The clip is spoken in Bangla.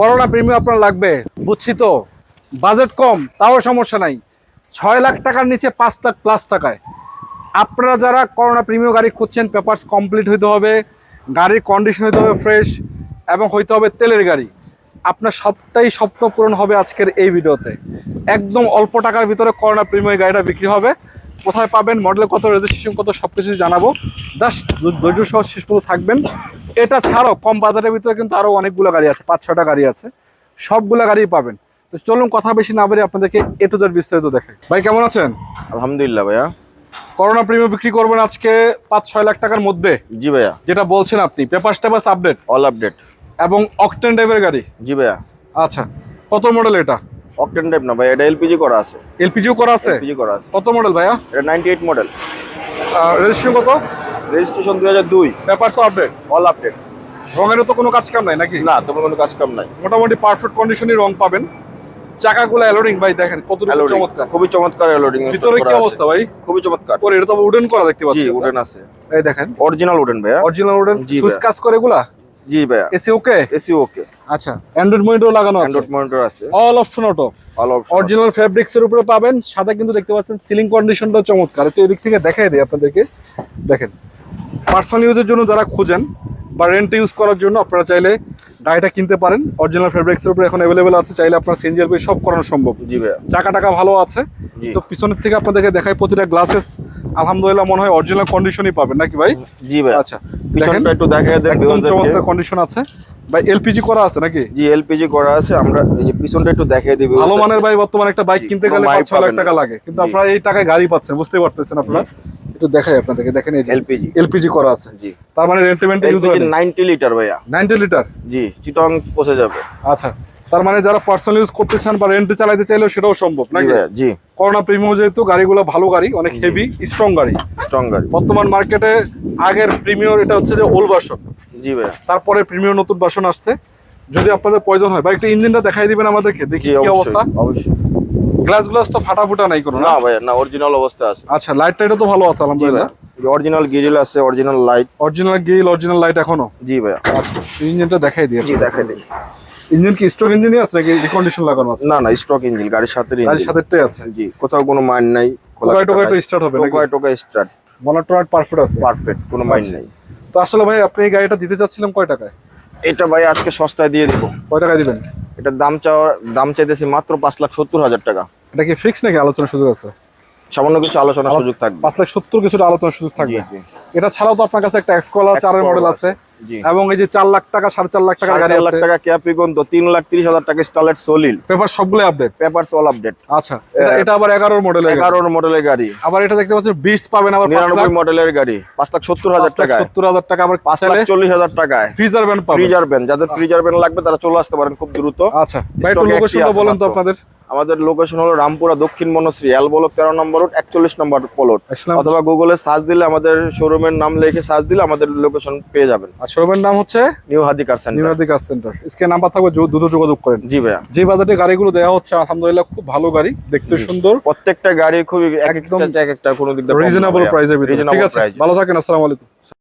করোনা প্রিমিয়াম আপনার লাগবে, বুঝছি তো? বাজেট কম, তাও সমস্যা নাই। ছয় লাখ টাকার নিচে পাঁচ লাখ প্লাস টাকায়। আপনারা যারা করোনা প্রিমিয়াম গাড়ি খুঁজছেন, পেপারস কমপ্লিট হইতে হবে, গাড়ির কন্ডিশন হইতে হবে ফ্রেশ এবং হইতে হবে তেলের গাড়ি। আপনার সবটাই স্বপ্ন পূরণ হবে আজকের এই ভিডিওতে। একদম অল্প টাকার ভিতরে করোনা প্রিমিয়াম গাড়িটা বিক্রি হবে। কোথায় পাবেন মডেল কত রেজিস্ট্রেশন কত সব কিছু জানাব। জাস্ট ধৈর্য সহ শেষ পর্যন্ত থাকবেন। এটা ছাড়াও কম বাজারের ভিতরে কিন্তু আরও অনেকগুলো গাড়ি আছে পাঁচ ছটা গাড়ি আছে। সবগুলো গাড়ি পাবেন। তো চলুন কথা বেশি না বলে আপনাদেরকে এ টু জেড বিস্তারিত দেখে ভাই কেমন আছেন? আলহামদুলিল্লাহ ভাইয়া। করোনা প্রিমিয়াম বিক্রি করবেন আজকে পাঁচ ছয় লাখ টাকার মধ্যে। জি ভাইয়া। যেটা বলছেন আপনি পেপার টেপাস আপডেট অল আপডেট এবং অকটেন টাইপের গাড়ি? জি ভাইয়া। আচ্ছা কত মডেল এটা? অকটেন টাইপ না ভাইয়া এটা এলপিজি করা আছে। এলপিজিও করা আছে? এলপিজি করা আছে। কত মডেল ভাইয়া? এটা নাইনটি এইট মডেল রেজিস্ট্রেশন কত? রেজিস্ট্রেশন দুই হাজার দুই। পেপারস আপডেট অল আপডেট রঙেরও তো কোনো কাজ কাম নাই নাকি? না তোমার কোনো কাজ কাম নাই। মোটামুটি পারফেক্ট কন্ডিশনে রং পাবেন। চাকাগুলো অ্যালোডিং ভাই দেখেন ring। চমৎকার। খুবই চমৎকার লোডিং ভিতরে কি অবস্থা ভাই? খুবই চমৎকার। পরে এটা তো উডেন করা দেখতে পাচ্ছি। উডেন আছে। এই দেখেন। অরিজিনাল উডেন ভাইয়া। অরিজিনাল উডেন সুইচ কাজ করে এগুলা? জি ভাইয়া। এসি ওকে এসি ওকে আচ্ছা অ্যান্ড্রয়েড মনিটর লাগানো আছে? অ্যান্ড্রয়েড মনিটর আছে। All option auto all option original fabrics এর উপরে পাবেন সাদা কিন্তু দেখতে পাচ্ছেন সিলিং কন্ডিশনটা চমৎকার। একটু এদিক থেকে দেখাই দিই আপনাদেরকে। দেখেন পার্সোনাল ইউজের জন্য যারা খোঁজেন বা রেন্ট ইউজ করার জন্য আপনারা চাইলে গাড়িটা কিনতে পারেন। অরিজিনাল ফেব্রিক্সের উপরে এখন অ্যাভেলেবেল আছে চাইলে আপনার সিএনজি এলপি সব করানো সম্ভব। জি ভাইয়া। চাকা টাকা ভালো আছে। তো পিছনের থেকে আপনাদেরকে দেখায় প্রতিটা গ্লাসেস আলহামদুলিল্লাহ মনে হয় অরিজিনাল কন্ডিশনই পাবেন নাকি ভাই? জি ভাইয়া। আচ্ছা দেখেন একটু দেন একদম চমৎকার কন্ডিশন আছে। ভাই এলপিজি করা আছে নাকি? জি এলপিজি করা আছে। আমরা এই যে পিছনটা একটু দেখিয়ে দিবি ভালো মানের ভাই বর্তমানে একটা বাইক কিনতে কোনো গেলে বাইক পাঁচ ছয় লাখ টাকা লাগে। কিন্তু আপনারা এই টাকায় গাড়ি পাচ্ছেন বুঝতে পারতেছেন আপনারা। একটু দেখাই আপনাদেরকে। দেখেন এই যে এলপিজি। করা আছে। জি। তার মানে রেন্টেমেন্ট ইউজ এলপিজি নাইনটি লিটার ভাইয়া। 90 লিটার? জি চিটং পৌঁছে যাবে। আচ্ছা। তার মানে যারা পার্সোনাল ইউজ করতে চান বা রেন্টে চালাতে চাইলেও সেটাও সম্ভব নাকি? ভাইয়া জি। করোনা প্রিমিয়াম যেহেতু গাড়িগুলো ভালো গাড়ি অনেক হেভি স্ট্রং গাড়ি। স্ট্রং গাড়ি। বর্তমান মার্কেটে আগের প্রিমিয়র এটা হচ্ছে যে ওল্ড ভার্সন জি ভাইয়া। তারপরে প্রিমিয়র নতুন ভার্সন আসছে। যদি আপনাদের প্রয়োজন হয় বা একটা ইঞ্জিনটা দেখাই দিবেন আমাদেরকে দেখি কি অবস্থা। অবশ্যই। গ্লাস গ্লাস তো ফাটা ফুটা নাই কোনো না? ভাইয়া না অরিজিনাল অবস্থা আছে। আচ্ছা লাইট টাইটও তো ভালো আছে আলহামদুলিল্লাহ। অরিজিনাল গ্রিল আছে original light original grill original light এখনও? জি আচ্ছা ইঞ্জিনটা দেখাই দিয়ে জি দেখাই দিই। ইঞ্জিন কি স্টক ইঞ্জিনই আছে নাকি রিকন্ডিশন লাগানো আছে? না না স্টক ইঞ্জিন গাড়ির সাথে গাড়ির সাথেটাই আছে? জি কোথাও কোনো মাইন নাই টোকায় টোকায় তো স্টার্ট হবে নাকি? টোকায় টোকায় স্টার্ট টোয়ার পারফেক্ট আছে। পারফেক্ট কোনো মাইন নাই। তো আসলে ভাই আপনি এই গাড়িটা দিতে চাচ্ছিলাম কয় টাকায়? এটা ভাই আজকে সস্তায় দিয়ে দিব। কয় টাকায় দিবেন? এটার দাম চাওয়া দাম চাইতেছি মাত্র পাঁচ লাখ সত্তর হাজার টাকা। এটা কি ফিক্স নাকি আলোচনা সুযোগ আছে? সামান্য কিছু আলোচনা সুযোগ থাকবে। পাঁচ লাখ সত্তর কিছুটা আলোচনা সুযোগ থাকবে। এটা ছাড়াও তো আপনার কাছে একটা এক্সকোলা চারের মডেল আছে। এবং এই যে চার লাখ টাকা সাড়ে চার লাখ গাড়ি চার লাখ টাকা ক্যাপিকন তো তিন লাখ তিরিশ হাজার টাকা স্টারলেট সলিল পেপার সবগুলো আপডেট পেপার অল আপডেট আচ্ছা এটা- আবার এগারোর মডেল এগারোর মডেলের গাড়ি। আবার এটা দেখতে পাচ্ছেন বিশ পাবেন আবার নিরানব্বই মডেলের গাড়ি। পাঁচ লাখ সত্তর হাজার টাকা সত্তর হাজার টাকা আবার পাঁচ লাখ চল্লিশ হাজার টাকায়। ফ্রিজার ব্যান্ড ফ্রিজার ব্যান যাদের ফ্রিজার ব্যান্ড লাগবে তারা চলে আসতে পারেন খুব দ্রুত। আচ্ছা। ভাই লোকেশনটা বলেন তো আপনাদের। আমাদের লোকেশন হলো রামপুরা দক্ষিণ মনশ্রী এল বলক তেরো নম্বর রোড একচল্লিশ নম্বর প্লট অথবা গুগলে সার্চ দিলে আমাদের শোরুমের নাম লিখে সার্চ দিলে আমাদের লোকেশন পেয়ে যাবেন। আর শোরুমের নাম হচ্ছে? নিউ হাদি কার সেন্টার নিউরাদি কার সেন্টার স্ক্যান নাম্বার থাকবে দ্রুত যোগাযোগ করেন। জি ভাইয়া। যে বাজারে গাড়িগুলো দেওয়া হচ্ছে আলহামদুলিল্লাহ খুব ভালো গাড়ি দেখতে সুন্দর। প্রত্যেকটা গাড়ি খুবই এক একদম একটা এক একটা কোনো দিক রিজনেবল প্রাইসের ভিতরে। ঠিক আছে ভালো থাকেন আসসালামু আলাইকুম।